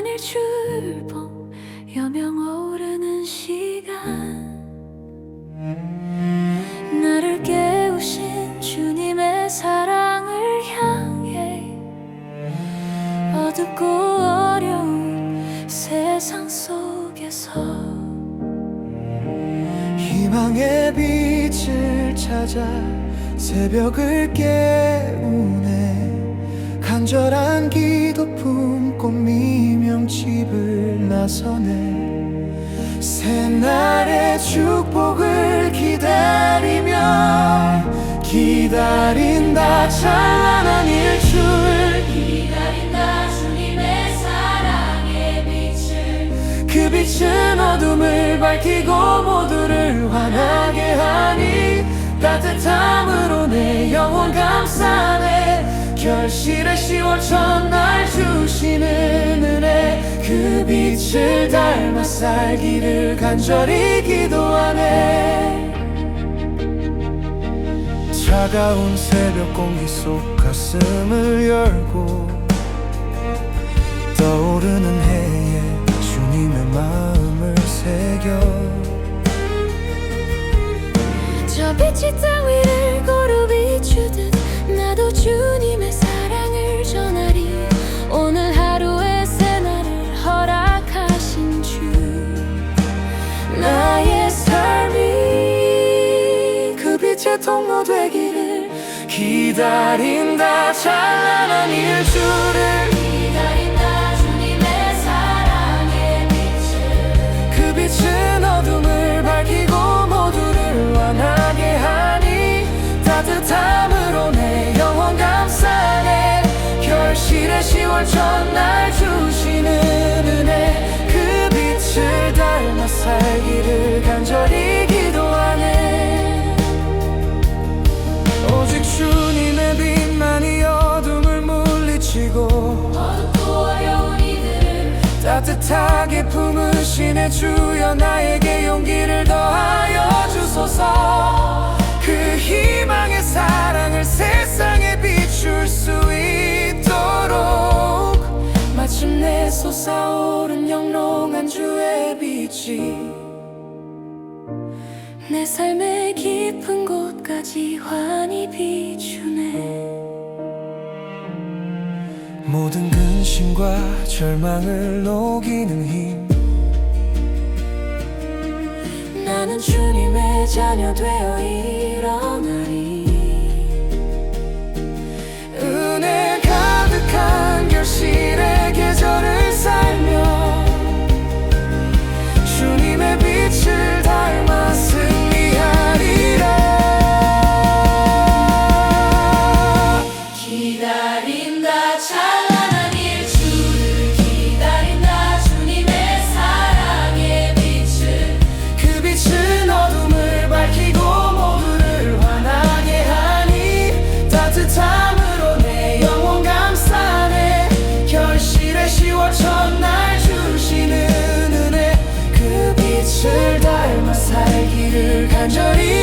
성산일 출봉 여명 오르는 시간. 나를 깨우신 주님의 사랑을 향해 어둡고 어려운 세상 속에서 희망의 빛을 찾아 새벽을 깨우네 간절한 기도 품고 미명 집을 나서네. 새날의 축복을 기다리며 기다린다 찬란한 일출. 기다린다 주님의 사랑의 빛을. 그 빛은 어둠을 밝히고 모두를 환하게 하니 따뜻함으로 내 영혼 감싸 네 결실의 10월 첫날 주시는 은혜 그 빛을 닮아 살기를 간절히 기도하네. 차가운 새벽 공기 속 가슴을 열고 떠오르는 해에 주님의 마음을 새겨. 저 빛이 땅 위를 고루 비추듯 나도 주님의 사랑을 전하리. 오늘 하루의 새날을 허락하신 주. 나의 삶이 그 빛의 통로 되기를 기다린다. 찬란한 일주를 주님의 빛만이 어둠을 물리치고 어둡고 어려운 이들을 따뜻하게 품으시네 주여 나에게 용기를 더하여 주소서. 그 희망의 사랑을 세상에 비출 수 있도록 마침내 솟아오른 영롱한 주의 빛이 내 삶 의 깊은 곳까지 환히 비추네. 모든 근심과 절망을 녹이는 힘. 나는 주님의 자녀 되어 따뜻함으로 내 영혼 감싸네. 결실에 쉬워 첫날 주시는 은혜. 그 빛을 닮아 살기를 간절히